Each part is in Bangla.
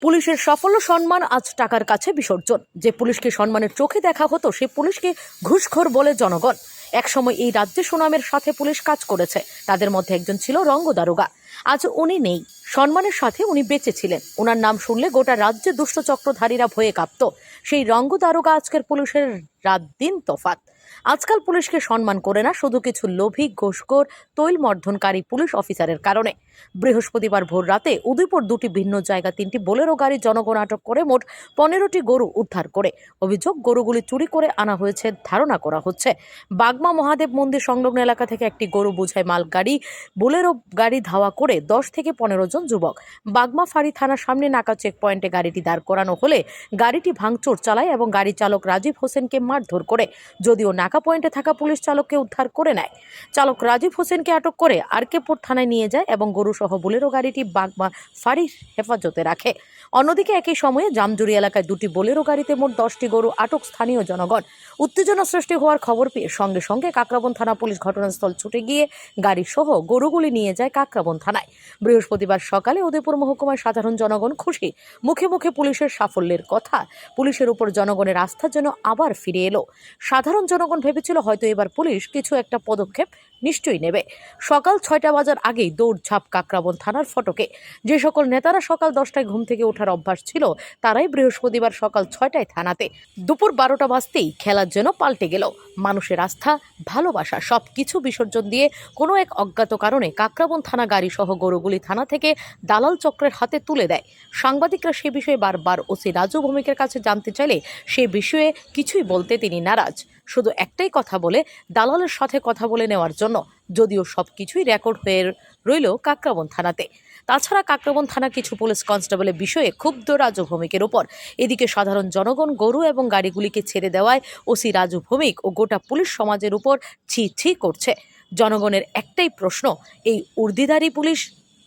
পুলিশের সাফল্য, সম্মান আজ টাকার কাছে বিসর্জন। যে পুলিশকে সম্মানের চোখে দেখা হতো, সে পুলিশকে ঘুষখোর বলে জনগণ। একসময় এই রাজ্যে সুনামের সাথে পুলিশ কাজ করেছে। তাদের মধ্যে একজন ছিল রঙ্গদারোগা আজ উনি নেই। সম্মানের সাথে উনি বেঁচে ছিলেন। ওনার নাম শুনলে গোটা রাজ্যে দুষ্ট চক্রধারীরা ভয়ে কাঁপত। সেই রঙ্গদারোগা আজকের পুলিশের রাত দিন তফাত আজকাল পুলিশকে সম্মান করে না, শুধু কিছু লোভী, ঘোষখোর তৈল মর্ধনকারী পুলিশ অফিসারের কারণে। বৃহস্পতিবার ভোর রাতে উদয়পুর দুটি ভিন্ন জায়গা তিনটি বোলেরো গাড়ি জনগণ আটক করে মোট পনেরোটি গরু উদ্ধার করে। অভিযোগ, গরুগুলি চুরি করে আনা হয়েছে, ধারণা করা হচ্ছে। বাগমা মহাদেব মন্দির সংলগ্ন এলাকা থেকে একটি গরু বোঝাই মাল গাড়ি, বোলেরো গাড়ি ধাওয়া করে দশ থেকে পনেরো জন যুবক। বাগমা ফাঁড়ি থানার সামনে নাকা চেক পয়েন্টে গাড়িটি দাঁড় করানো হলে গাড়িটি ভাঙচুর চালায় এবং গাড়ি চালক রাজীব হোসেনকে মারধর করে, যদিও নাকা পয়েন্টে থাকা পুলিশ চালককে উদ্ধার করে নেয়। চালক রাজীব হোসেনকে আটক করে আরকেপুর থানায় নিয়ে যায় এবং গরুসহ বোলেরো গাড়িটি বাগমা ফাঁড়ির হেফাজতে রাখে। অন্যদিকে একই সময়ে জামজুরি এলাকায় দুটি বোলেরো গাড়িতে মোট দশটি গরু আটক স্থানীয় জনগণ। উত্তেজনা সৃষ্টি হওয়ার খবর পেয়ে সঙ্গে সঙ্গে কাকরাবন থানা পুলিশ ঘটনাস্থল ছুটে গিয়ে গাড়ি সহ গরুগুলি নিয়ে যায় কাকরাবন থানায়। বৃহস্পতিবার সকালে উদয়পুর মহকুমায় সাধারণ জনগণ খুশি। মুখে মুখে পুলিশের সাফল্যের কথা। পুলিশের উপর জনগণের আস্থা যেন আবার ফিরে এলো। সাধারণ জনগণ ভেবেছিল হয়তো এবার পুলিশ কিছু একটা পদক্ষেপ নিশ্চয়ই নেবে। সকাল ছয়টা বাজার আগেই দৌড়ঝাঁপ কাকরাবন থানার ফটকে। যে সকল নেতারা সকাল দশটায় ঘুম থেকে ওঠার অভ্যাস ছিল, তারাই বৃহস্পতিবার সকাল ছয়টায় থানাতে। দুপুর বারোটা বাজতেই খেলার জন্য পাল্টে গেল। মানুষের আস্থা, ভালোবাসা সব কিছু বিসর্জন দিয়ে কোনো এক অজ্ঞাত কারণে কাকরাবন থানা গাড়ি সহ গরুগুলি থানা থেকে দালাল চক্রের হাতে তুলে দেয়। সাংবাদিকরা সে বিষয়ে বারবার ওসি রাজু ভৌমিকের কাছে জানতে চাইলে সে বিষয়ে কিছুই বলতে তিনি নারাজ। শুধু একটাই কথা বলে, দালালের সাথে কথা বলে নেওয়ার জন্য, যদিও সব কিছুই রেকর্ড হয়ে রইল কাকরাবন থানাতে। তাছাড়া কাকরাবন থানা কিছু পুলিশ কনস্টেবলের বিষয়ে ক্ষুব্ধ রাজু ভৌমিকের ওপর। এদিকে সাধারণ জনগণ গরু এবং গাড়িগুলিকে ছেড়ে দেওয়ায় ওসি রাজু ভৌমিক ও গোটা পুলিশ সমাজের উপর ছি ছি করছে। জনগণের একটাই প্রশ্ন, এই উর্দিদারি পুলিশ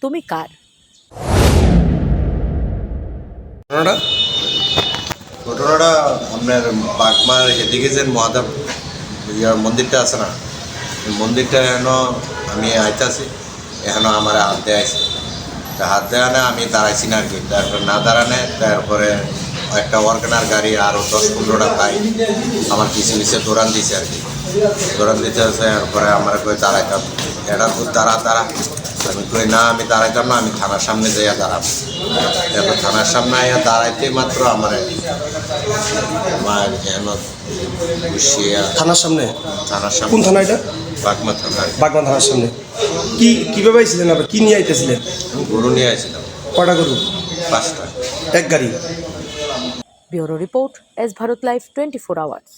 তুমি কার? আপনার বাগমার এদিকে যে মহাদেব মন্দিরটা আছে না মন্দিরটা এখনও আমি আইতাছি এখনও আমার হাত দেয় আছে তা হাত দেওয়া না আমি দাঁড়াইছি না আর কি, তারপরে না দাঁড়ানে তারপরে একটা অর্গানার গাড়ি আরও দশ পনেরোটা পাই, আমার পিছিয়ে পিছিয়ে দৌড়ান দিছে আর কি। দৌড়ান দিতে আছে তারপরে আমার কই দাঁড়াইতাম। এটা খুব দাঁড়া দাঁড়া। আমি কই, না, আমি দাঁড়াইতাম না, আমি থানার সামনে যাইয়া দাঁড়াবো। এরপর থানার সামনে আইয়া দাঁড়াইতে মাত্র আমার আমার যেন থানার সামনে? থানার সামনে। কোন থানা এটা? বাগমা থানা। থানার সামনে। কি কীভাবে আইছিলেন আপনি কি নিয়ে আইতেছিলেন? গরু নিয়ে আইছিলাম। কটা গরু? পাঁচটা। এক গাড়ি। Bureau report S Bharat live twenty four hours.